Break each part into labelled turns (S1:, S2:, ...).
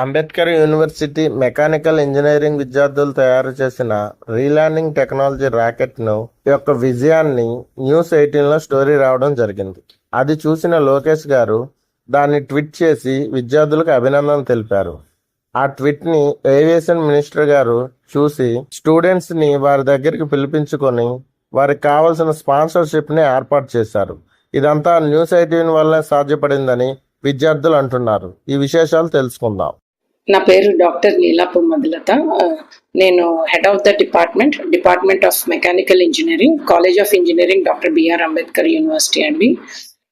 S1: Ambedkar university mechanical engineering విద్యార్థులు తయారు చేసిన రీలాండింగ్ టెక్నాలజీ ర్యాకెట్ను యొక్క విజయాన్ని న్యూస్ ఎయిటీన్లో స్టోరీ రావడం జరిగింది. అది చూసిన లోకేష్ గారు దాన్ని ట్వీట్ చేసి విద్యార్థులకు అభినందన తెలిపారు. ఆ ట్వీట్ని ఏవియేషన్ మినిస్టర్ గారు చూసి స్టూడెంట్స్ని వారి దగ్గరికి పిలిపించుకొని వారికి కావలసిన స్పాన్సర్షిప్ని ఏర్పాటు చేశారు. ఇదంతా న్యూస్ ఎయిటీన్ వల్లే సాధ్యపడిందని విద్యార్థులు అంటున్నారు. ఈ విశేషాలు తెలుసుకుందాం.
S2: నా పేరు డాక్టర్ నీలాపు మధులత నేను head of the department department of mechanical engineering college of engineering doctor BR Ambedkar university అండి.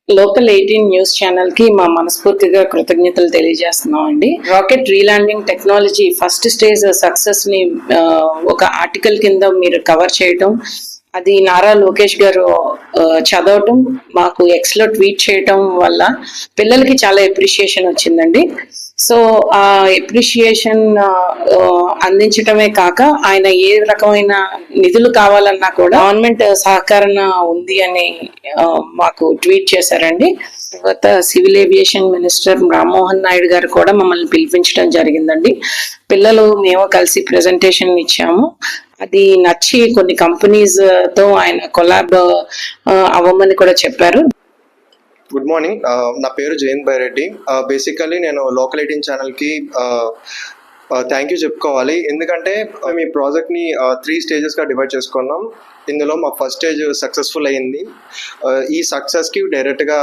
S2: లోకల్ ఎయిటీన్ న్యూస్ ఛానల్కి మా మనస్ఫూర్తిగా కృతజ్ఞతలు తెలియజేస్తున్నాం అండి rocket relanding technology first stage సక్సెస్ని ఒక ఆర్టికల్ కింద మీరు కవర్ చేయటం అది నారా లోకేష్ గారు చదవటం మాకు ఎక్స్లో ట్వీట్ చేయటం వల్ల పిల్లలకి చాలా ఎప్రిషియేషన్ వచ్చిందండి. సో ఆ ఎప్రిషియేషన్ అందించటమే కాక ఆయన ఏ రకమైన నిధులు కావాలన్నా కూడా గవర్నమెంట్ సహకారణ ఉంది అని మాకు ట్వీట్ చేశారండి. తర్వాత civil aviation minister Rammohan Naidu గారు కూడా మమ్మల్ని పిలిపించడం జరిగిందండి. పిల్లలు మేము కలిసి ప్రెజెంటేషన్ ఇచ్చాము. అది నచ్చి కొన్ని కంపెనీస్ uh, తో ఆయన కొలాబ్ uh, uh, అవ్వమని కూడా చెప్పారు.
S3: గుడ్ మార్నింగ్ నా పేరు జయంత్ బైరెడ్డి. బేసికలీ నేను లోకల్ ఎయిటీన్ ఛానల్కి థ్యాంక్ యూ చెప్పుకోవాలి. ఎందుకంటే మేము ఈ ప్రాజెక్ట్ని త్రీ స్టేజెస్గా డివైడ్ చేసుకున్నాం. ఇందులో మా ఫస్ట్ స్టేజ్ సక్సెస్ఫుల్ అయ్యింది ఈ సక్సెస్కి డైరెక్ట్గా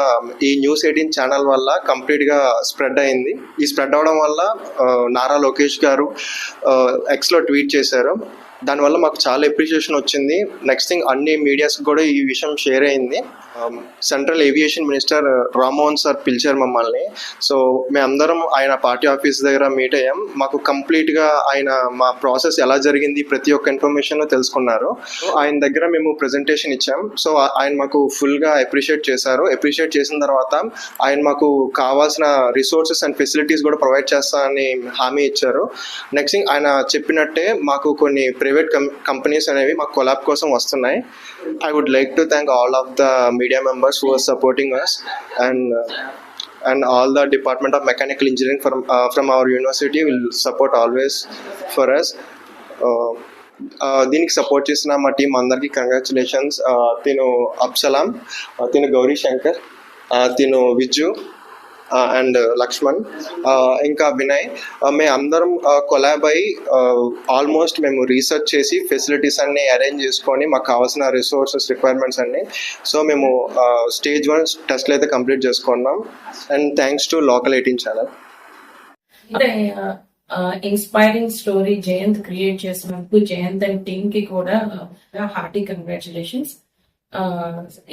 S3: ఈ న్యూస్ ఎయిటీన్ ఛానల్ వల్ల కంప్లీట్గా స్ప్రెడ్ అయింది. ఈ స్ప్రెడ్ అవడం వల్ల నారా లోకేష్ గారు ఎక్స్లో ట్వీట్ చేశారు. దానివల్ల మాకు చాలా ఎప్రిషియేషన్ వచ్చింది. నెక్స్ట్ థింగ్ అన్ని మీడియాస్ కూడా ఈ విషయం షేర్ అయింది. Central aviation minister Rammohan sir పిలిచారు మమ్మల్ని. సో మేమందరం ఆయన పార్టీ ఆఫీస్ దగ్గర మీట్ అయ్యాం. మాకు కంప్లీట్గా ఆయన మా ప్రాసెస్ ఎలా జరిగింది ప్రతి ఒక్క ఇన్ఫర్మేషన్ తెలుసుకున్నారు. ఆయన దగ్గర మేము ప్రెజెంటేషన్ ఇచ్చాం. సో ఆయన మాకు ఫుల్గా అప్రిషియేట్ చేశారు. అప్రిషియేట్ చేసిన తర్వాత ఆయన మాకు కావాల్సిన రిసోర్సెస్ అండ్ ఫెసిలిటీస్ కూడా ప్రొవైడ్ చేస్తానని హామీ ఇచ్చారు. నెక్స్ట్ థింగ్ ఆయన చెప్పినట్టే మాకు కొన్ని ప్రైవేట్ కంపెనీస్ అనేవి మాకు కొలాబ్ కోసం వస్తున్నాయి. I would like to thank all of the media members who are supporting us and and all the department of mechanical engineering from uh, from our university will support always for us. Uh, uh దీనికి support చేసిన మా team అందరికీ congratulations uh, తిను అబ్సలాం uh, తిను గౌరీ శంకర్ తిను Vijju and Laxman ఇంకా వినయ్. మేము అందరం కొలాబ్ అయి ఆల్మోస్ట్ మేము రీసెర్చ్ చేసి ఫెసిలిటీస్ అన్ని అరేంజ్ చేసుకొని మాకు కావాల్సిన రిసోర్సెస్ రిక్వైర్మెంట్స్ అన్ని. సో మేము స్టేజ్ వన్ టెస్ట్లు అయితే కంప్లీట్ చేసుకున్నాం. And thanks to local eighteen channel
S4: inspiring story Jayanth create చేసినందుకు జయంత్ అండ్ టీమ్కి కూడా హార్టీ కంగ్రాచులేషన్స్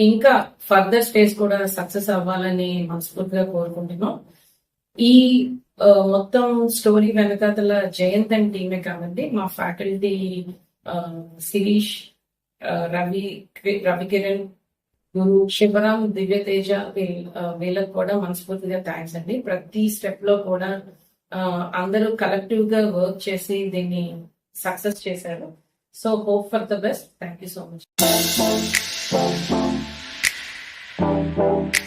S4: ఇంకా ఫర్దర్ స్టేజ్ కూడా సక్సెస్ అవ్వాలని మనస్ఫూర్తిగా కోరుకుంటున్నాం. ఈ మొత్తం స్టోరీ వెనకాతల జయంత్ అండ్ టీమే కాదండి మా ఫ్యాకల్టీ శిరీష్ రవి రవి రవికిరణ్ గురు శివరాం దివ్యతేజ వీళ్ళకి కూడా మనస్ఫూర్తిగా థ్యాంక్స్ అండి. ప్రతి స్టెప్లో కూడా అందరూ కలెక్టివ్గా వర్క్ చేసి దీన్ని సక్సెస్ చేశారు. So hope for the best thank you so much Thank